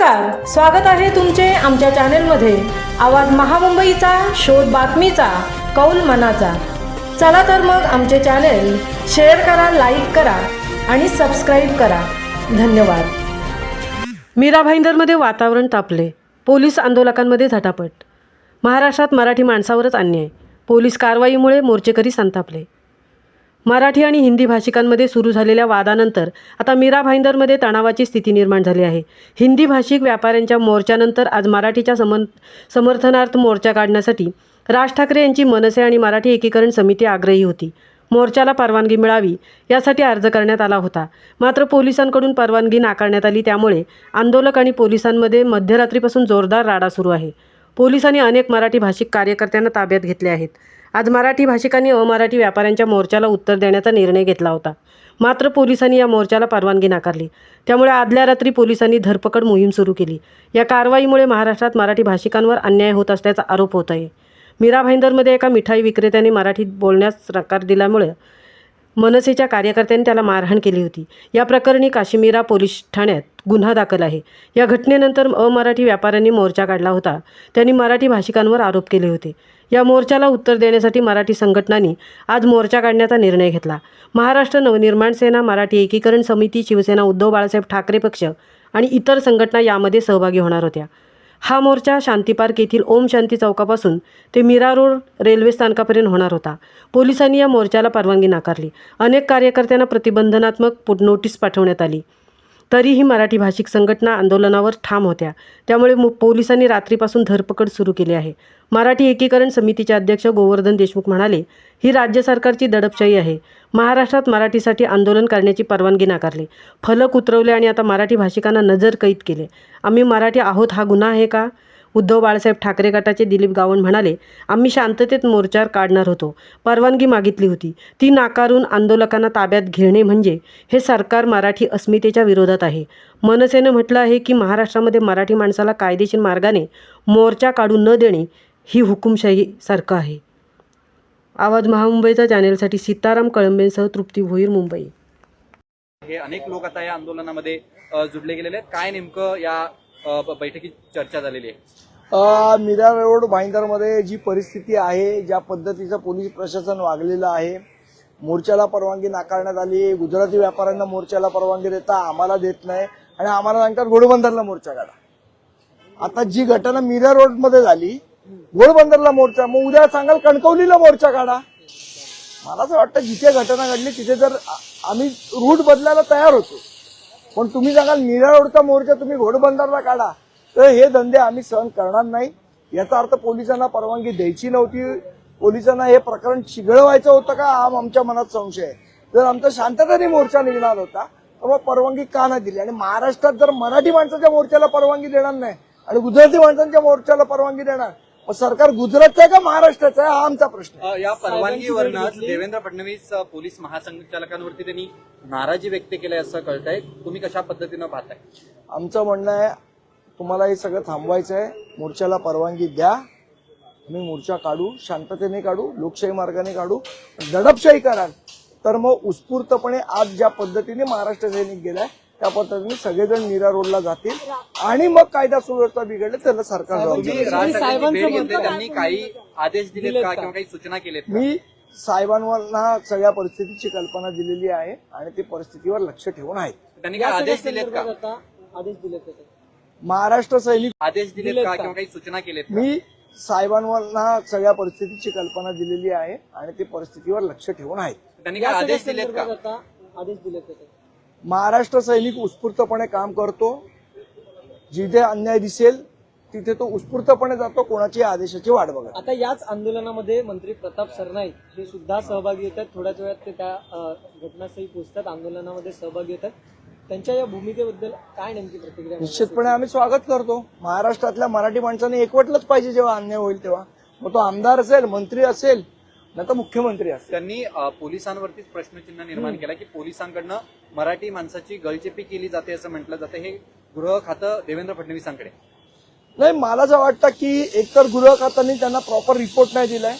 नमस्कार स्वागत आहे तुमचे आमच्या चॅनेलमध्ये. आवाज महामुंबईचा शोध बातमीचा कौल मनाचा. चला तर मग आमचे चॅनेल शेअर करा लाईक करा आणि सबस्क्राईब करा. धन्यवाद. मीरा भाईंदरमध्ये वातावरण तापले. पोलीस आंदोलकांमध्ये झटापट. महाराष्ट्रात मराठी माणसावरच अन्याय. पोलीस कारवाईमुळे मोर्चेकरी संतापले. मराठी आणि हिंदी भाषिकांमध्ये सुरू झालेल्या वादानंतर आता मीरा भाईंदरमध्ये तणावाची स्थिती निर्माण झाली आहे. हिंदी भाषिक व्यापाऱ्यांच्या मोर्चानंतर आज मराठीच्या समन समर्थनार्थ मोर्चा काढण्यासाठी राज ठाकरे यांची मनसे आणि मराठी एकीकरण समिती आग्रही होती. मोर्चाला परवानगी मिळावी यासाठी अर्ज करण्यात आला होता. मात्र पोलिसांकडून परवानगी नाकारण्यात आली त्यामुळे आंदोलक आणि पोलिसांमध्ये मध्यरात्रीपासून जोरदार राडा सुरू आहे. पोलिसांनी अनेक मराठी भाषिक कार्यकर्त्यांना ताब्यात घेतले आहेत. आज मराठी भाषिकांनी अमराठी व्यापाऱ्यांच्या मोर्चाला उत्तर देण्याचा निर्णय घेतला होता. मात्र पोलिसांनी या मोर्चाला परवानगी नाकारली. त्यामुळे आदल्या रात्री पोलिसांनी धरपकड मोहीम सुरू केली. या कारवाईमुळे महाराष्ट्रात मराठी भाषिकांवर अन्याय होत असल्याचा आरोप होत आहे. मीरा भाईंदरमध्ये एका मिठाई विक्रेत्याने मराठीत बोलण्यास नकार दिल्यामुळे मनसेच्या कार्यकर्त्यांनी त्याला मारहाण केली होती. या प्रकरणी काश्मीरा पोलीस ठाण्यात गुन्हा दाखल आहे. या घटनेनंतर अमराठी व्यापाऱ्यांनी मोर्चा काढला होता. त्यांनी मराठी भाषिकांवर आरोप केले होते. या मोर्चाला उत्तर देण्यासाठी मराठी संघटनांनी आज मोर्चा काढण्याचा निर्णय घेतला. महाराष्ट्र नवनिर्माण सेना मराठी एकीकरण समिती शिवसेना उद्धव बाळासाहेब ठाकरे पक्ष आणि इतर संघटना यामध्ये सहभागी होणार होत्या. हा मोर्चा शांती पार्क येथील ओम शांती चौकापासून ते मीरा रोड रेल्वे स्थानकापर्यंत होणार होता. पोलिसांनी या मोर्चाला परवानगी नाकारली. अनेक कार्यकर्त्यांना प्रतिबंधनात्मक नोटीस पाठवण्यात आली. तरीही मराठी भाषिक संघटना आंदोलनावर ठाम होत्या. त्यामुळे मु पोलिसांनी रात्रीपासून धरपकड सुरू केली आहे. मराठी एकीकरण समितीचे अध्यक्ष गोवर्धन देशमुख म्हणाले ही राज्य सरकारची दडपशाही आहे. महाराष्ट्रात मराठीसाठी आंदोलन करण्याची परवानगी नाकारली. फलक उतरवले आणि आता मराठी भाषिकांना नजर कैद केले. आम्ही मराठी आहोत हा गुन्हा आहे का? उद्धव बाळासाहेब ठाकरे गटाचे दिलीप गावण म्हणाले आम्ही शांततेत मोर्चावर काढणार होतो. परवानगी मागितली होती. ती नाकारून आंदोलकांना ताब्यात घेणे म्हणजे हे सरकार मराठी अस्मितेच्या विरोधात आहे. मनसेनं म्हटलं आहे की महाराष्ट्रामध्ये मराठी माणसाला कायदेशीर मार्गाने मोर्चा काढू न देणे ही हुकुमशाहीसारखं आहे. आवाज महामुंबईचा चॅनेलसाठी सीताराम कळंबेंसह तृप्ती भोईर मुंबई. हे अनेक लोक आता या आंदोलनामध्ये जुडले गेलेले आहेत. काय नेमकं या बैठकीत चर्चा झालेली आहे. मीरा रोड भाईंदरमध्ये जी परिस्थिती आहे ज्या पद्धतीचं पोलीस प्रशासन वागलेलं आहे मोर्चाला परवानगी नाकारण्यात आली गुजराती व्यापाऱ्यांना मोर्चाला परवानगी देता आम्हाला देत नाही आणि आम्हाला सांगतात घोडबंदरला मोर्चा काढा. आता जी घटना मीरा रोडमध्ये झाली घोडबंदरला मोर्चा मग उद्या सांगाल कणकवलीला मोर्चा काढा. मला असं वाटतं जिथे घटना घडली तिथे जर आम्ही रूट बदलायला तयार होतो. पण तुम्ही सांगाल निराळोडचा रोडचा मोर्चा तुम्ही घोडबंदरला काढा. तर हे धंदे आम्ही सहन करणार नाही. याचा अर्थ पोलिसांना परवानगी द्यायची नव्हती. पोलिसांना हे प्रकरण चिघळवायचं होतं का? हा आमच्या मनात संशय आहे. जर आमचा शांततेने मोर्चा निघणार होता तर मग परवानगी का नाही दिली? आणि महाराष्ट्रात जर मराठी माणसाच्या मोर्चाला परवानगी देणार नाही आणि गुजराती माणसांच्या मोर्चाला परवानगी देणार मग सरकार गुजरातचं आहे का महाराष्ट्राचं आहे? हा आमचा प्रश्न आहे. अ, या परवानगीवरनं देवेंद्र फडणवीस अ, पोलीस महासंचालकांवरती त्यांनी नाराजी व्यक्त केली असं कळतंय. तुम्ही कशा पद्धतीनं पाहताय? आमचं म्हणणं आहे तुम्हाला हे सगळं थांबवायचं आहे मोर्चाला परवानगी द्या. आम्ही मोर्चा काढू शांततेने काढू लोकशाही मार्गाने काढू. दडपशाही कराल. तर मग उत्स्फूर्तपणे आज ज्या पद्धतीने महाराष्ट्र सैनिक गेलाय त्या पद्धतीने सगळेजण मीरा रोडला जातील आणि मग कायदा सुव्यवस्था बिघडले त्याला सरकार त्यांनी काही आदेश दिलेत का किंवा काही सूचना केलेत का? मी साहेबांना सगळ्या परिस्थितीची कल्पना दिलेली आहे आणि ते परिस्थितीवर लक्ष ठेवून आहेत त्यांनी काही आदेश दिलेत का? महाराष्ट्र सैनिक आदेश दिलेत का किंवा काही सूचना केलेत का? मी साहेबांना सगळ्या परिस्थितीची कल्पना दिलेली आहे आणि ते परिस्थितीवर लक्ष ठेवून आहेत त्यांनी काही आदेश दिलेत का? महाराष्ट्र सैनिक उत्स्फूर्तपणे काम करतो. जिथे अन्याय दिसेल तिथे तो उत्स्फूर्तपणे जातो कोणाची आदेशाची वाट बघत आता याच आंदोलनामध्ये मंत्री प्रताप सरनाईक हे सुद्धा सहभागी होत आहेत थोड्याच वेळात ते त्या घटनास्थळी पोहोचतात. आंदोलनामध्ये सहभागी होतात. त्यांच्या या भूमिकेबद्दल काय नेमकी प्रतिक्रिया? निश्चितपणे आम्ही स्वागत करतो. महाराष्ट्रातल्या मराठी माणसाने एकवटलंच पाहिजे जेव्हा अन्याय होईल तेव्हा. मग तो आमदार असेल मंत्री असेल नाही तर मुख्यमंत्री असेल त्यांनी पोलिसांवरतीच प्रश्नचिन्ह निर्माण केला की पोलिसांकडनं मराठी माणसाची गळचेपी केली जाते असं म्हटलं जातं. हे गृह खातं देवेंद्र फडणवीसांकडे नाही मला असं वाटतं की एकतर गृह खात्याने त्यांना प्रॉपर रिपोर्ट नाही दिलाय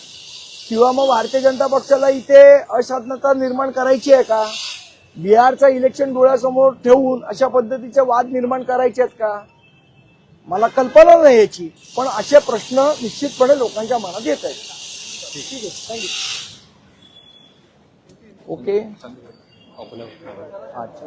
किंवा मग भारतीय जनता पक्षाला इथे अशांतता निर्माण करायची आहे का? बिहारचं इलेक्शन डोळ्यासमोर ठेवून अशा पद्धतीचे वाद निर्माण करायचे आहेत का? मला कल्पना नाही याची पण असे प्रश्न निश्चितपणे लोकांच्या मनात येत आहेत. ठीक आहे थँक्यू ओके अच्छा